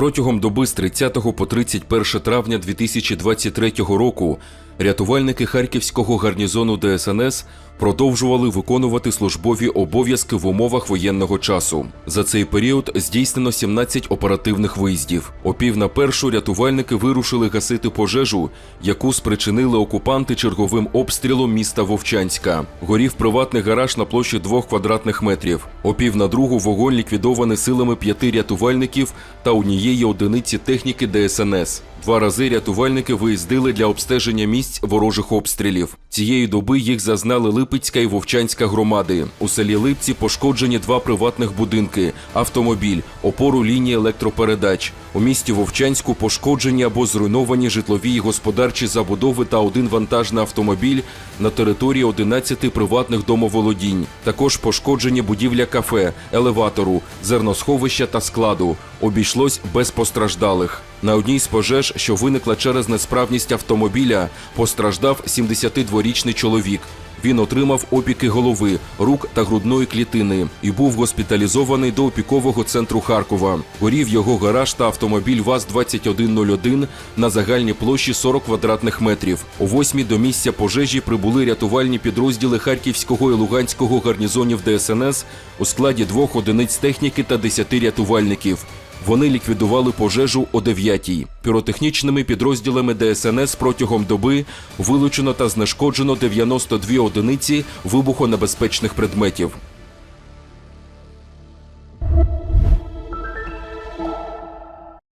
Протягом доби з 30 по 31 травня 2023 року рятувальники Харківського гарнізону ДСНС продовжували виконувати службові обов'язки в умовах воєнного часу. За цей період здійснено 17 оперативних виїздів. О пів на першу рятувальники вирушили гасити пожежу, яку спричинили окупанти черговим обстрілом міста Вовчанська. Горів приватний гараж на площі двох квадратних метрів. О пів на другу вогонь ліквідований силами п'яти рятувальників та однієї одиниці техніки ДСНС. Два рази рятувальники виїздили для обстеження місць ворожих обстрілів. Цієї доби їх зазнали Липецька і Вовчанська громади. У селі Липці пошкоджені два приватних будинки, автомобіль, опору лінії електропередач. У місті Вовчанську пошкоджені або зруйновані житлові і господарчі забудови та один вантажний автомобіль на території 11 приватних домоволодінь. Також пошкоджені будівля кафе, елеватору, зерносховища та складу. Обійшлось без постраждалих. На одній з пожеж, що виникла через несправність автомобіля, постраждав 72-річний чоловік. Він отримав опіки голови, рук та грудної клітини і був госпіталізований до опікового центру Харкова. Горів його гараж та автомобіль ВАЗ-2101 на загальній площі 40 квадратних метрів. О восьмій до місця пожежі прибули рятувальні підрозділи Харківського і Луганського гарнізонів ДСНС у складі двох одиниць техніки та 10 рятувальників. Вони ліквідували пожежу о 9-й. Піротехнічними підрозділами ДСНС протягом доби вилучено та знешкоджено 92 одиниці вибухонебезпечних предметів.